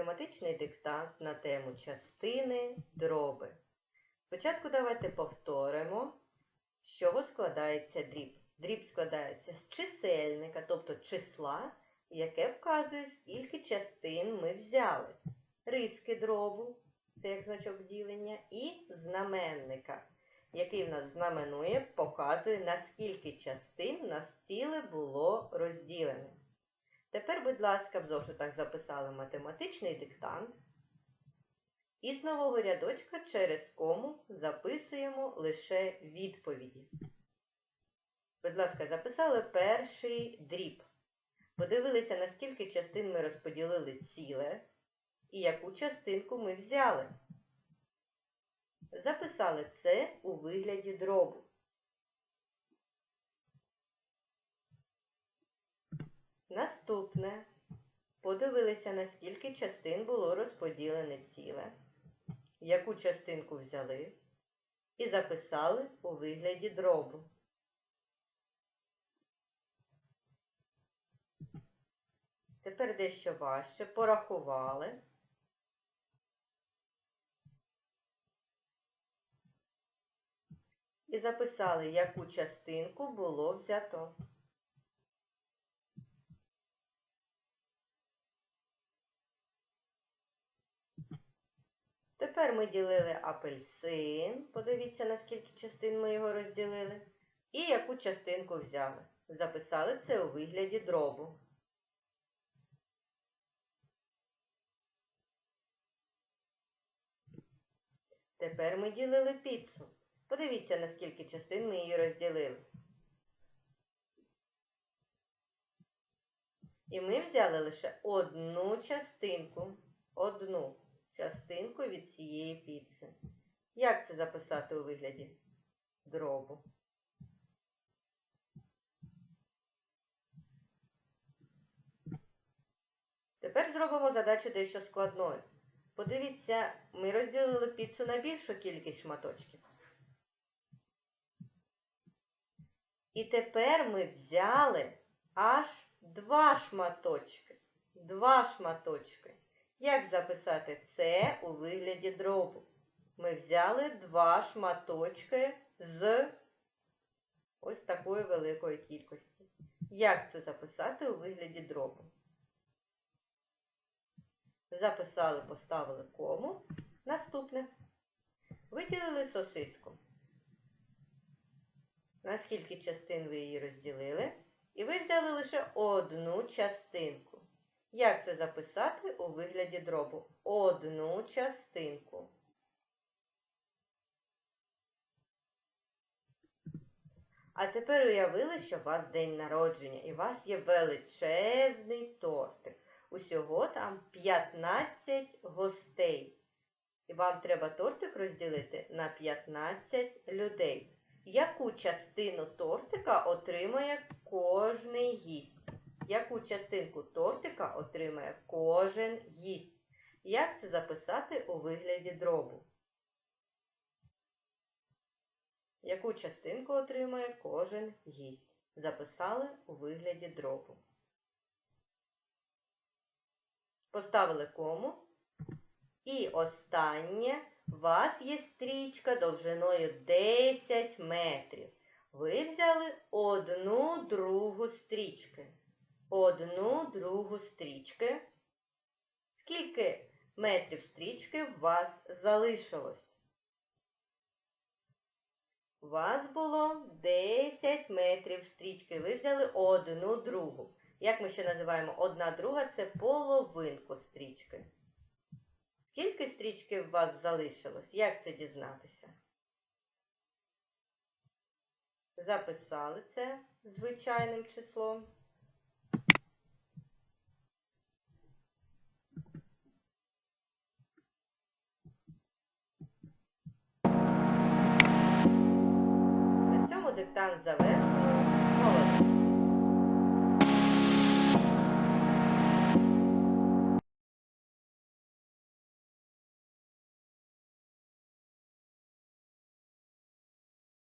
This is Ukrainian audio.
математичний диктант на тему частини дроби. Спочатку давайте повторимо, з чого складається дріб. Дріб складається з чисельника, тобто числа, яке вказує, скільки частин ми взяли. Риски дробу, це як значок ділення, і знаменника, який в нас знаменує, показує, на скільки частин нас ціле було розділене. Тепер, будь ласка, в зошитах записали математичний диктант. І з нового рядочка через кому записуємо лише відповіді. Будь ласка, записали перший дріб. Подивилися, на скільки частин ми розподілили ціле і яку частинку ми взяли. Записали це у вигляді дробу. Наступне. Подивилися, на скільки частин було розподілене ціле, яку частинку взяли, і записали у вигляді дробу. Тепер дещо важче порахували. І записали, яку частинку було взято. Тепер ми ділили апельсин. Подивіться, на скільки частин ми його розділили. І яку частинку взяли. Записали це у вигляді дробу. Тепер ми ділили піцу. Подивіться, на скільки частин ми її розділили. І ми взяли лише одну частинку. Одну частинку від цієї піци. Як це записати у вигляді дробу? Тепер зробимо задачу дещо складною. Подивіться, ми розділили піцу на більшу кількість шматочків. І тепер ми взяли аж два шматочки. Два шматочки. Як записати це у вигляді дробу? Ми взяли два шматочки з ось такої великої кількості. Як це записати у вигляді дробу? Записали, поставили кому. Наступне. Виділили сосиску. На скільки частин ви її розділили? І ви взяли лише одну частинку. Як це записати у вигляді дробу? Одну частинку. А тепер уявили, що у вас день народження і у вас є величезний тортик. Усього там 15 гостей. І вам треба тортик розділити на 15 людей. Яку частину тортика отримає кожний гість? Яку частинку тортика отримає кожен гість? Як це записати у вигляді дробу? Яку частинку отримає кожен гість? Записали у вигляді дробу. Поставили кому. І останнє. У вас є стрічка довжиною 10 метрів. Ви взяли одну другу стрічки. Одну другу стрічки. Скільки метрів стрічки у вас залишилось? У вас було 10 метрів стрічки. Ви взяли одну другу. Як ми ще називаємо одна друга, це половинку стрічки. Скільки стрічки у вас залишилось? Як це дізнатися? Записали це звичайним числом. На цьому диктант завершений.